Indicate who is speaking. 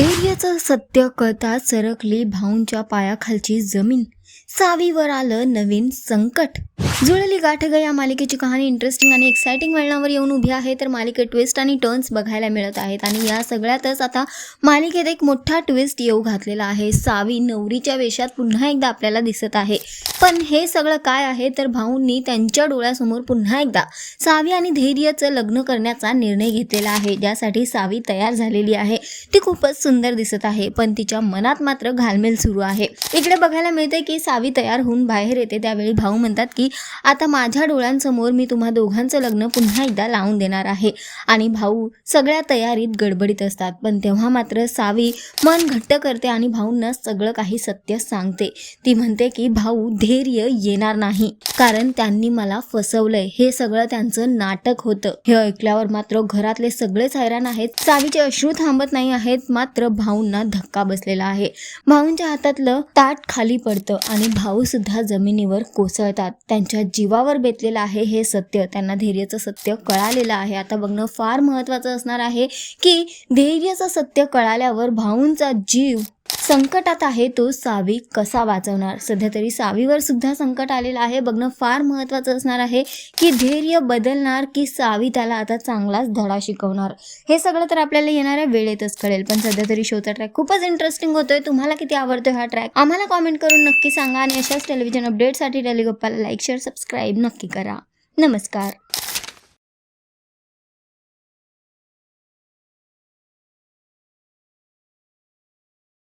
Speaker 1: धैर्याचं सत्य कळता सरकली भाऊंच्या पायाखालची जमीन. सावीवर आलं नवीन संकट. जुळली गाठ ग या मालिकेची कहाणी इंटरेस्टिंग आणि एक्साइटिंग वळणावर येऊन उभी आहे. तर मालिकेत ट्विस्ट आणि टर्न्स बघायला मिळत आहेत. आणि या सगळ्यातच आता मालिकेत एक मोठा ट्विस्ट येऊ घातलेला आहे. सावी नवरीच्या वेशात पुन्हा एकदा आपल्याला दिसत आहे. पण हे सगळं काय आहे? तर भाऊंनी त्यांच्या डोळ्यासमोर पुन्हा एकदा सावी आणि धैर्यचं लग्न करण्याचा निर्णय घेतलेला आहे. ज्यासाठी सावी तयार झालेली आहे. ती खूपच सुंदर दिसत आहे. पण तिच्या मनात मात्र घालमेल सुरू आहे. इकडे बघायला मिळते की सावी तयार होऊन बाहेर येते. त्यावेळी भाऊ म्हणतात की आता माझ्या डोळ्यांसमोर मी तुम्हा दोघांचं लग्न पुन्हा एकदा लावून देणार आहे. आणि भाऊ सगळ्या तयारीत गडबडीत असतात. पण तेव्हा मात्र सावी मन घट्ट करते आणि भाऊंना सगळं काही सत्य सांगते. ती म्हणते की भाऊ धैर्य येणार नाही. कारण त्यांनी मला फसवलंय. हे सगळं त्यांचं नाटक होतं. हे ऐकल्यावर मात्र घरातले सगळेच हैराण आहेत. सावीचे अश्रू थांबत नाही आहेत. मात्र भाऊंना धक्का बसलेला आहे. भाऊंच्या हातातलं ताट खाली पडतं. आणि भाऊसुद्धा जमिनीवर कोसळतात. त्यांच्या जीवावर बेतलेलं आहे हे सत्य. त्यांना धैर्याचं सत्य कळालेलं आहे. आता बघणं फार महत्त्वाचं असणार आहे की धैर्याचं सत्य कळाल्यावर भाऊंचा जीव संकटात आहे तो सावी कसा वाचवणार? सध्या तरी सावीवर सुद्धा संकट आलेलं आहे. बघणं फार महत्त्वाचं असणार आहे की धैर्य बदलणार की सावी त्याला आता चांगलाच धडा शिकवणार? हे सगळं तर आपल्याला येणाऱ्या वेळेतच कळेल. पण सध्या तरी शोचा ट्रॅक खूपच इंटरेस्टिंग होतोय. तुम्हाला किती आवडतोय हा ट्रॅक आम्हाला कॉमेंट करून नक्की सांगा आणि अशाच टेलिव्हिजन अपडेटसाठी टेलिगप्पाला लाईक शेअर सबस्क्राईब नक्की करा. नमस्कार.